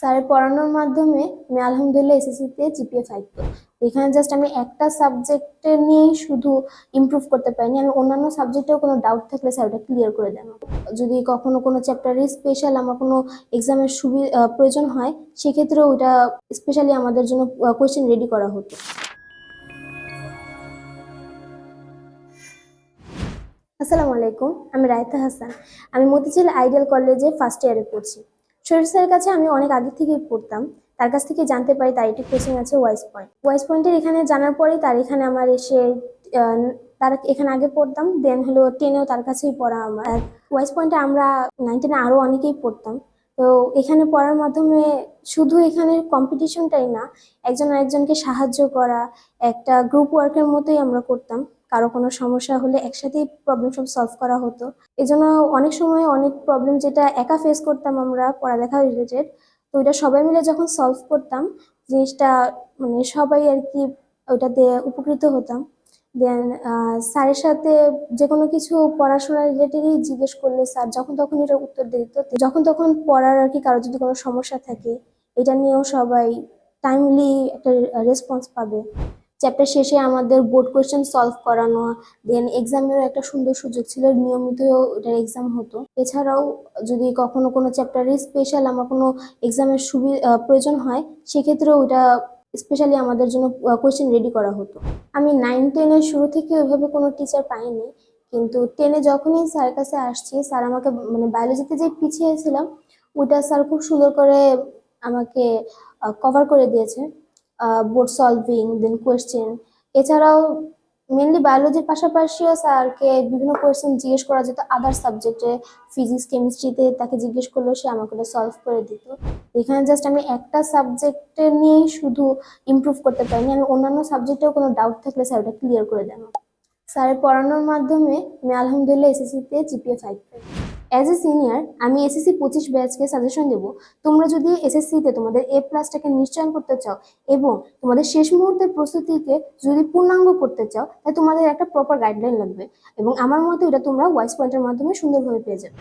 স্যারের পড়ানোর মাধ্যমে আমি আলহামদুলিল্লাহ এসএসসিতে জিপিএ ফাইভ পেই এখানে জাস্ট আমি একটা সাবজেক্টে নিয়েই শুধু ইমপ্রুভ করতে পারিনি, আমি অন্যান্য সাবজেক্টেও কোনো ডাউট থাকলে স্যার ওটা ক্লিয়ার করে দেন। যদি কখনো কোনো চ্যাপ্টারে স্পেশাল আমার কোনো এক্সামের সুবিধা প্রয়োজন হয় সেক্ষেত্রে ওইটা স্পেশালি আমাদের জন্য কোয়েশ্চেন রেডি করা হতো। আসসালামু আলাইকুম, আমি রায়তা হাসান। আমি মতিঝিল আইডিয়াল কলেজে ফার্স্ট ইয়ারে পড়ছি। শরীফ স্যারের কাছে আমি অনেক আগে থেকেই পড়তাম। তার কাছ থেকে জানতে পারি তার একটি কোচিং আছে ওয়াইস পয়েন্ট ওয়াইস পয়েন্টের এখানে জানার পরেই তার এখানে আমার এসে তার এখানে আগে পড়তাম দেন হলো টেনেও তার কাছেই পড়া আমার। ওয়াইস পয়েন্টে আমরা নাইন টেনে আরও অনেকেই পড়তাম। তো এখানে পড়ার মাধ্যমে শুধু এখানে কম্পিটিশনটাই না, একজন আরেকজনকে সাহায্য করা, একটা গ্রুপ ওয়ার্কের মতোই আমরা করতাম। কারও কোনো সমস্যা হলে একসাথেই প্রবলেম সব সলভ করা হতো। এজন্য অনেক সময় অনেক প্রবলেম যেটা একা ফেস করতাম আমরা, পড়ালেখা রিলেটেড তো ওইটা সবাই মিলে যখন সলভ করতাম, জিনিসটা মানে সবাই আর কি ওইটাতে উপকৃত হতাম। দেন স্যারের সাথে যে কোনো কিছু পড়াশোনা রিলেটেডই জিজ্ঞেস করলে স্যার যখন তখন এটা উত্তর দিত। যখন তখন পড়ার আর কি কারও যদি কোনো সমস্যা থাকে, এটা নিয়েও সবাই টাইমলি একটা রেসপন্স পাবে। চ্যাপ্টার শেষে আমাদের বোর্ড কোয়েশ্চেন সলভ করানো। দেন এক্সামেরও একটা সুন্দর সুযোগ ছিল নিয়মিত ওটার এক্সাম হতো। এছাড়াও যদি কখনো কোনো চ্যাপ্টারে স্পেশাল আমার কোনো এক্সামের সুবিধা প্রয়োজন হয় সেক্ষেত্রে ওইটা স্পেশালি আমাদের জন্য কোয়েশ্চেন রেডি করা হতো। আমি নাইন টেনের শুরু থেকে ওইভাবে কোনো টিচার পাইনি, কিন্তু টেনে যখনই স্যারের কাছে আসছি, স্যার আমাকে মানে বায়োলজিতে যে পিছিয়েছিলাম, ওইটা স্যার খুব সুন্দর করে আমাকে কভার করে দিয়েছে। বোর্ড সলভিং দেন কোয়েশ্চেন এছাড়াও মেনলি বায়োলজির পাশাপাশিও স্যারকে বিভিন্ন কোয়েশ্চেন জিজ্ঞেস করা যেত আদার সাবজেক্টে ফিজিক্স কেমিস্ট্রিতে তাকে জিজ্ঞেস করলেও সে আমাকে সলভ করে দিত। এখানে জাস্ট আমি একটা সাবজেক্টে নিয়েই শুধু ইমপ্রুভ করতে পারিনি, আমি অন্যান্য সাবজেক্টেও কোনো ডাউট থাকলে স্যার ওটা ক্লিয়ার করে দেন। স্যারের পড়ানোর মাধ্যমে আমি আলহামদুলিল্লাহ এসএসসিতে জিপিএ ফাইভ পাই। অ্যাজ এ সিনিয়র আমি এসএসসি পঁচিশ ব্যাচকে সাজেশন দেবো। তোমরা যদি এসএসসিতে তোমাদের এ প্লাসটাকে নিশ্চয়ন করতে চাও এবং তোমাদের শেষ মুহূর্তের প্রস্তুতিকে যদি পূর্ণাঙ্গ করতে চাও, তাহলে তোমাদের একটা প্রপার গাইডলাইন লাগবে এবং আমার মতে ওটা তোমরা ওয়াইস পয়েন্টের মাধ্যমে সুন্দরভাবে পেয়ে যাবে।